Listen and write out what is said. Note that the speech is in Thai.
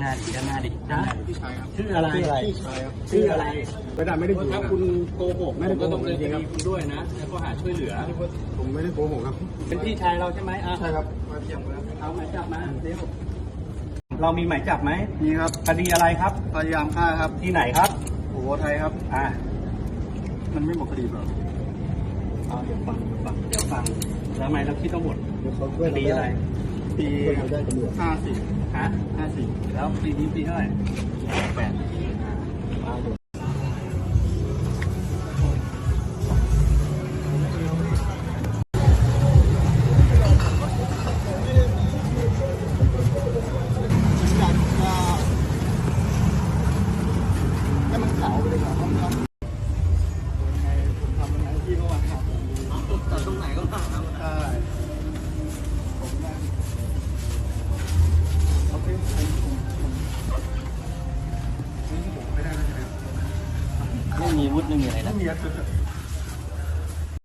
หน้าดิด้านหน้าดินะพี่ชายครับชื่ออะไรพี่ชายครับชื่ออะไรไม่ได้ไม่ได้ถ้ายิงคุณโกหกไม่ได้ผมก็ต้องโกดำหกเนินจริงๆครับคดีคุณด้วยนะแล้วก็หาช่วยเหลือ ผมไม่ได้โกหกครับ เป็นพี่ชายเราใช่ไหมอะใช่ครับมาเพียงครับเอาหมายจับมาเร็วเรามีหมายจับไหมนี่ครับคดีอะไรครับพยายามฆ่าครับที่ไหนครับโอ้โหไทยครับ อ่า มันไม่หมดคดีหรอเอาเดี๋ยวฟังเดี๋ยวฟังเดี๋ยวฟังแล้วทำไมเราคิดต้องหมดเขาคดีอะไร ปีห้าสิบฮะห้าสิบแล้วปีนี้ปีเท่าไหร่แปดให้มันขาวไปเลยครับทำยังไงผมทำยังไงพี่ก็ว่าครับ แต่ตรงไหนก็ผ่านแล้ว ใช่ผมได้โอเคผมผมผ มีวุฒิไม่มีอะไรไม่นะ